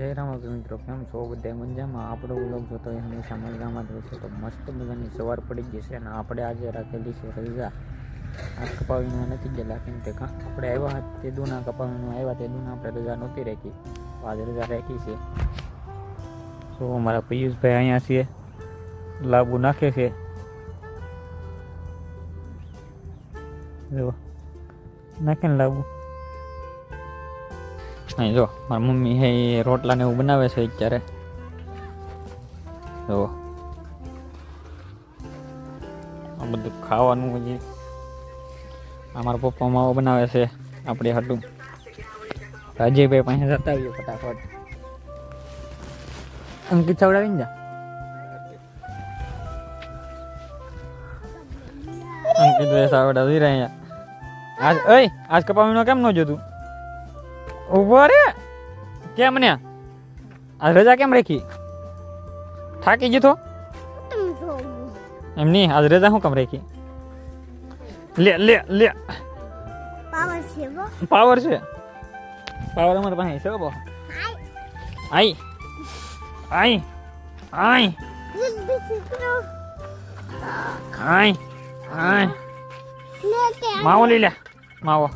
જય રામ મિત્રો, કેમ છો? બધા મજામાં? આપણો વ્લોગ જોતો હોય, હંમેશા મજામાં જ હોય છે. તો મસ્ત મજાની સવાર પડી ગઈ છે અને આપણે આજે રાખેલી છે રજા. આ કપાવીમાં નથી ગયેલા કેમ કે? આપણે આવ્યા તે દૂના કપાવીનું, આવ્યા તે દૂના આપણે રજા નહોતી રાખી. આજે રજા રાખી છે. તો અમારા પિયુષભાઈ અહીંયા છે. લાબુ નાખે છે. નાખે ને લાંબુ. અહીં જો, મારી મમ્મી હે રોટલા ને એવું બનાવે છે અત્યારે. જો. આ બધું ખાવાનું હજી. અમારા પપ્પા માવો બનાવે છે, આપણે હાટું. અજયભાઈ પાસે જતા આવીએ ફટાફટ. અંકિત છવડાવીને જા. અંકિત ભાઈ સાવડાવી રહ્યા. આજ, ઓય, આજ કપાવીનો કેમ ન જોતું? ઊભો રે. કેમ ને? આ રજા કેમ રાખી? થાકી ગયો તો? એમ નહીં આજ રજા શું કેમ રાખી? લે લે લે. પાવર છે પાવર છે? પાવર અમારે પાસે છે બો. આઈ. આઈ. આઈ. આઈ. આઈ. માવો લઈ લે. માવો.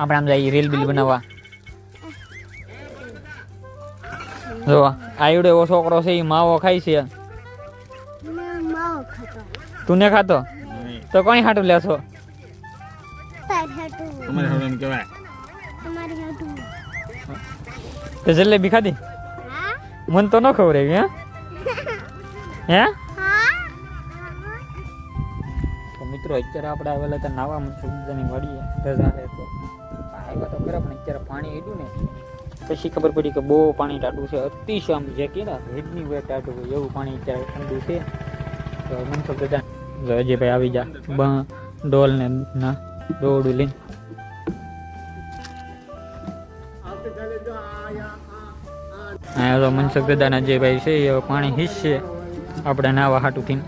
આપણે આમ જઈએ રીલ બિલ બનાવવા. જો આયડો એવો છોકરો છે એ માવો ખાય છે. મેં માવો ખાતો તું ને ખાતો તો કોની હાટું લેશો તે જલેબી ખાધી? હા મન તો ન ખબર એવી હે? હે? હા તો મિત્રો અત્યારે આપણે આવેલા હતા નાવા મનસુખની વાડીએ. રજા છે તો. આવ્યા તો ખરા પણ અત્યારે પાણી હેડ્યું ને. પછી ખબર પડી કે બહુ પાણી ટાટું છે. અતિશય આમ જે કે હેડની વે હોય, એવું પાણી અત્યારે ઠંડુ છે. તો મનસુખ દાદા જો અજયભાઈ આવી જા ડોલ ને ના દોડું લઈને. અહીંયા તો મનસુખ દાદાના અજયભાઈ છે, એ પાણી હિસ્સે આપણે નાવા હાટુથી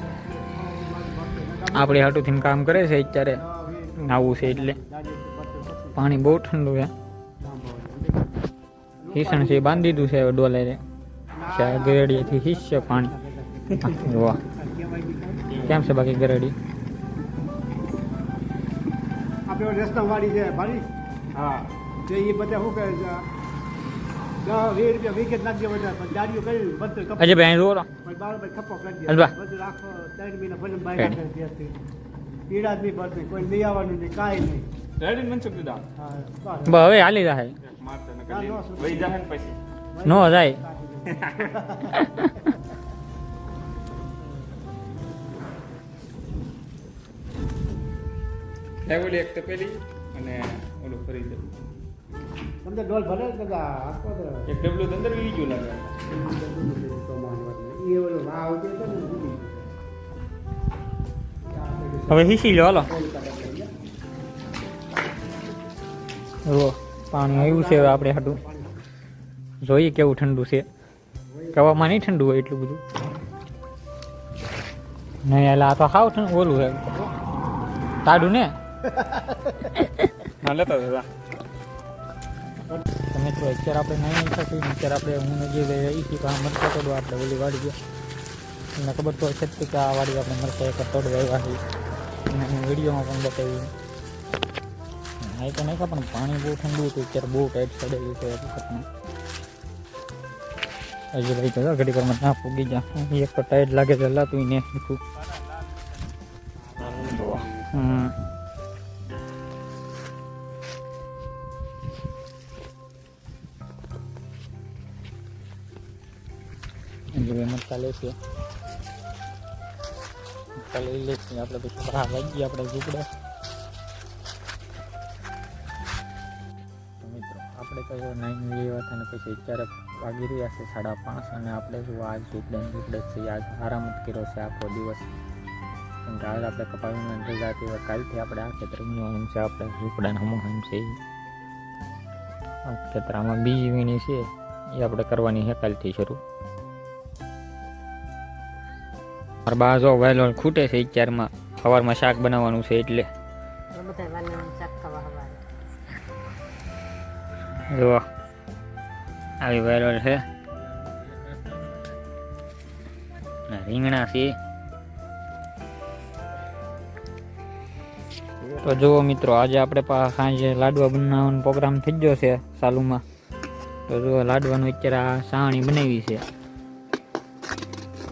આપણે હાટુથી કામ કરે છે અત્યારે. નાવું છે એટલે. પાણી બહુ ઠંડુ છે. હિસણ છે બાંધી દીધું છે હવે ડોલરે. ગરેડીએથી હિસ્સે પાણી. વાહ. કેમ છે બાકી ગરેડી? આપણે રસ્તાવાળી છે ભારી? હા. તો એ બધા શું કહે છે? અજય ભાઈ હવે હાલી કરી વહી જાહે ને પછી નો જાય લેવલી એક તો પેલી અને ઓલું ફરી દે તમને ડોલ ભરે તો. એક ડબલું અંદર વી ગયું લાગે. હવે હિસી લો હાલો. પાણી આવ્યું છે આપણે હાટું. જોઈએ કેવું ઠંડુ છે. કવામાં નહીં ઠંડુ હોય એટલું બધું. નહીં એટલે આ તો હાવ ઠંડુ ઓલું છે. તાડું ને? લેતા દાદા તો મિત્રો અત્યારે આપણે નહીં થતી અત્યારે આપણે હું જે રહી છીએ આ મરચા તોડવા આપણે ઓલી વાડી ગયા. તમને ખબર તો છે કે આ વાડી આપણે મરચા એક તોડવા આવ્યા છીએ. અને વિડીયોમાં પણ બતાવ્યું. હા એ તો નાખ્યા, પણ પાણી બહુ ઠંડુ હતું. અત્યારે બહુ ટાઈટ ચડેલું છે હજી ભાઈ તો ઘડી પર ના પૂગી જા એક તો ટાઈટ લાગે છે લાતું ને શીખું હમ. એટલે મરચા લેશે મરચા લઈ લેશે આપણે પછી બહાર ઝૂંપડે. તો નાઈન લેવા હતા પછી અત્યારે વાગી રહ્યા છે સાડા પાંચ અને આપણે જો આજ ઝૂંપડે ને છે આજ આરામ જ કર્યો છે આખો દિવસ. કેમ કે આજ આપણે કપાવીને રજા હતી કાલથી આપણે આ ખેતરનું એમ છે, આપણે ઝૂંપડાના મોહ એમ છે. આ ખેતરામાં બીજી વીણી છે, એ આપણે કરવાની છે કાલથી શરૂ. બા જો વહેલો ખૂટે છે અત્યારમાં, સવારમાં શાક બનાવવાનું છે એટલે. જુઓ. આવી વાયરલ છે. રીંગણા છે. તો જુઓ મિત્રો, આજે આપણે સાંજે લાડવા બનાવવાનો પ્રોગ્રામ થઈ ગયો છે સાલુમાં. તો જુઓ, લાડવાનું અત્યારે આ સાણી બનાવી છે.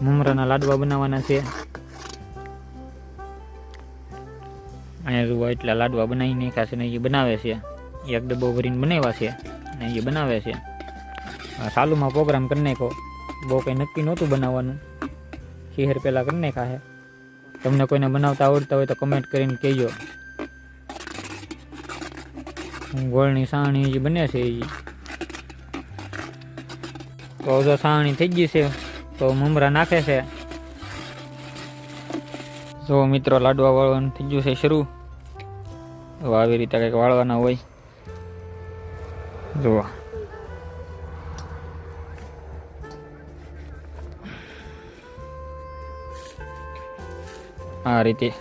મુમરાના લાડવા બનાવવાના છે. અહીંયા જુઓ, એટલા લાડવા બનાવી નાખ્યા છે ને એ બનાવે છે. એક ડબ્બો ભરીને બનાવ્યા છે ને એ બનાવે છે. સાલુમાં પ્રોગ્રામ કરી નાખ્યો. બહુ કંઈ નક્કી નહોતું બનાવવાનું. શહેર પહેલાં કરી નાખ્યા છે. તમને કોઈને બનાવતા આવડતા હોય તો કમેન્ટ કરીને કહેજો. ગોળની સાણી જે બને છે એ તો જો સાણી થઈ ગઈ છે, તો મમરા નાખે છે. જો મિત્રો લાડવા વાળવાનું થઈ ગયું છે શરૂ. આવી રીતે કંઈક વાળવાના હોય. જુઓ. આ રીતે